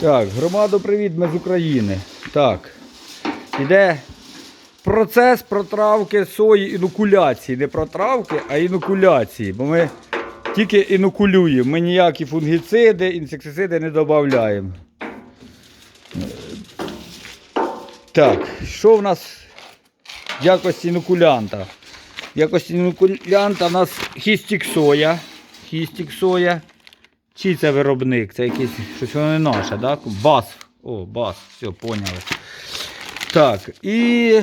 Так, громадо, привіт, з України. Так. Іде процес протравки сої інокуляції. Не протравки, а інокуляції. Бо ми тільки інокулюємо. Ми ніякі фунгіциди, інсектициди не додаємо. Так, що в нас в якості інокулянта? В якості інокулянта у нас хістік соя. Хістік соя. Чий це виробник? Це якийсь щось воно не наше, так? Бас. О, бас, все, поняли. Так, і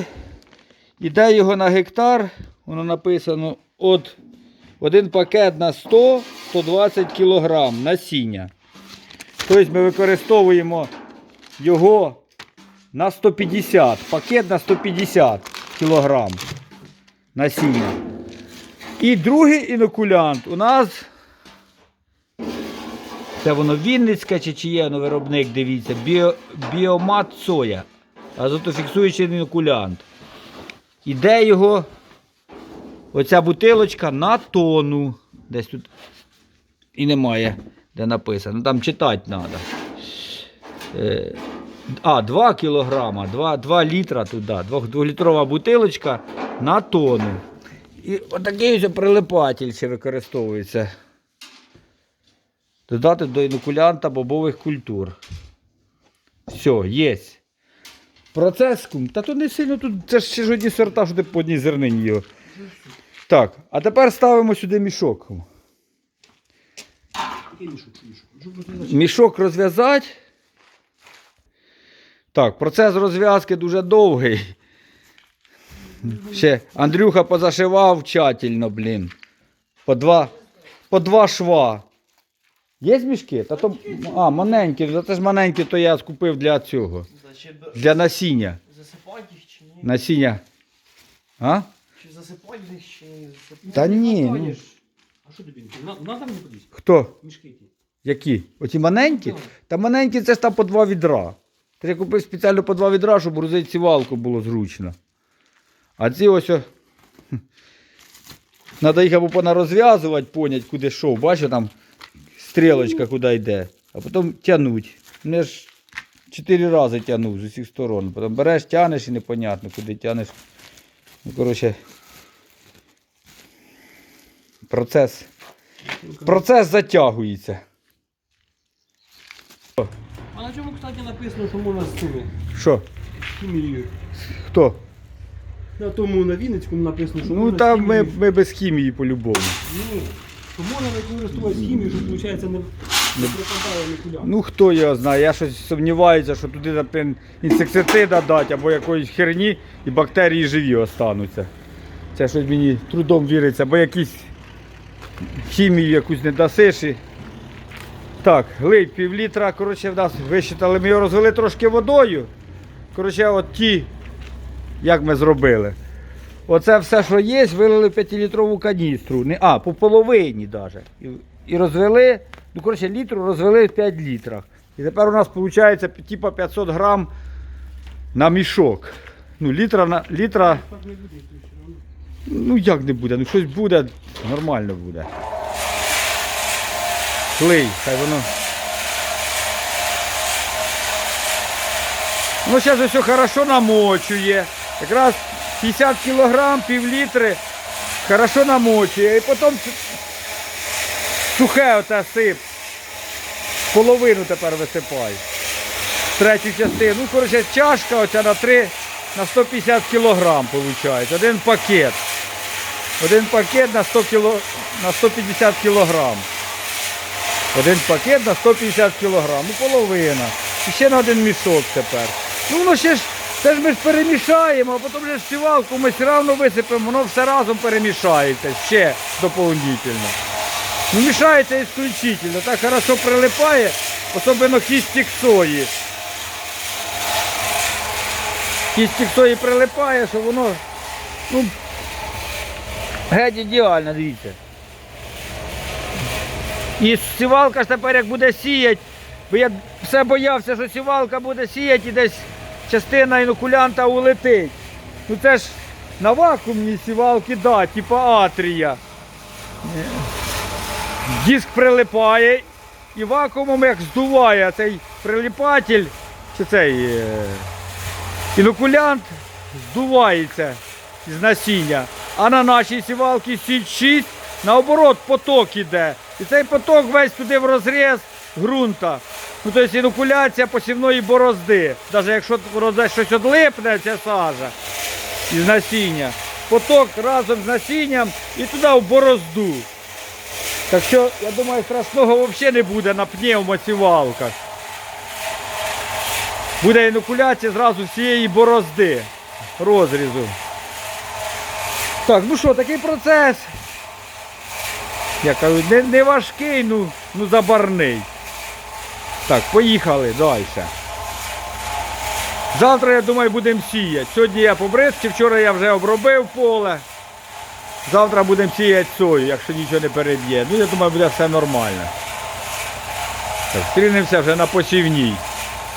іде його на гектар, воно написано от один пакет на 100-120 кг насіння. Тобто ми використовуємо його на 150, пакет на 150 кг насіння. І другий інокулянт у нас це воно Вінницьке чи чиє воно виробник, дивіться, Біо, біомат соя. Азотофіксуючий інокулянт. Іде його оця бутилочка на тонну. Десь тут і немає, де написано. Там читати треба. А, 2 кілограма, 2, 2 літра туди. 2-літрова бутилочка на тонну. І отакий прилипатель ще використовується. Додати до інокулянта бобових культур. Все, є. Процес кум. Та то не сильно тут. Це ж ще ж одні сорта, що ти по одній зернині його. Так, а тепер ставимо сюди мішок. Мішок розв'язати. Так, процес розв'язки дуже довгий. Ще Андрюха позашивав тщательно, блін. По два, по два шва. Є мішки? Та то, а, маленькі. Та Це ж маленькі, то я скупив для цього. Для насіння. засипати їх чи ні? Насіння. А? Чи засипати їх, чи не засипати? Та Ну, ні, ну. А що тобі? На, мені подивись? Хто? Мішки ті. Які? Оті маленькі? Та маленькі це ж там по два відра. Ти я купив спеціально по два відра, щоб грузити сівалку було зручно. А ці ось. о, Надо їх або понарозв'язувати, понять, куди що. Бачиш, там стрілочка куди йде. А потім тягнуть. Мене ж чотири рази тягнув з усіх сторон. Потім береш, тягнеш і непонятно, куди тягнеш. Ну, коротше. Процес. Процес затягується. А на чому, кстати, написано, що можна з цими Що? хімією? Хто? На тому на Вінницькому написано, що Ну можна там з ми, хімією. ми без хімії по-любому. Ні. Що можна використовувати хімію, що, виходить, не, не припадає нікуди. Ну хто його знає, я щось сумніваюся, що туди інсектицида дати або якоїсь херні і бактерії живі остануться. Це щось мені трудом віриться, бо якісь хімію якусь не дасиш. І... Так, лий пів літра, коротше, в нас висчитали, ми його розвели трошки водою. Коротше, от ті, як ми зробили. Оце все, що є, вилили в 5-літрову каністру. А, по половині навіть. І, і розвели, ну, коротше, літру розвели в 5 літрах. І тепер у нас виходить типа 500 грам на мішок. Ну, літра на літра. Ну як не буде? Ну щось буде, нормально буде. Клей, хай воно. Ну зараз все хорошо намочує. Якраз 50 кілограм, пів літри, хорошо намочує. І потім сухе оте сип. Половину тепер висипай. Третю частину. Ну, коротше, чашка оця на 3 на 150 кілограм виходить. Один пакет. Один пакет на 100 кіло, на 150 кілограм. Один пакет на 150 кілограм. Ну, половина. І ще на один мішок тепер. Ну воно ще ж, це ж ми ж перемішаємо, а потім вже сівалку ми все одно висипемо, воно все разом перемішається ще доповнительно. Ну мішається ісключительно, так хорошо прилипає, особливо кістік сої. Кістік сої прилипає, що воно ну, геть ідеально, дивіться. І сівалка ж тепер як буде сіяти, бо я все боявся, що сівалка буде сіяти і десь частина інокулянта улетить. Ну це ж на вакуумній сівалки, да, типа атрія. Диск прилипає і вакуумом як здуває цей приліпатель, чи цей е, інокулянт здувається з насіння. А на нашій сівалці сіть 6, наоборот, поток іде. І цей поток весь туди в розріз ґрунта. Ну, тобто інокуляція посівної борозди. Навіть якщо десь щось одлипне, ця сажа із насіння, поток разом з насінням і туди в борозду. Так що, я думаю, страшного взагалі не буде на пневмосівалках. Буде інокуляція зразу всієї борозди розрізу. Так, ну що, такий процес. Я кажу, не, не важкий, ну, ну забарний. Так, поїхали далі. Завтра, я думаю, будемо сіяти. Сьогодні я побризки, вчора я вже обробив поле. Завтра будемо сіяти сою, якщо нічого не переб'є. Ну, я думаю, буде все нормально. Стрінемося вже на посівній.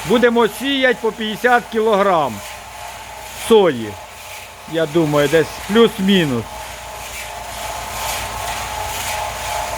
Будемо сіяти по 50 кілограм сої. Я думаю, десь плюс-мінус.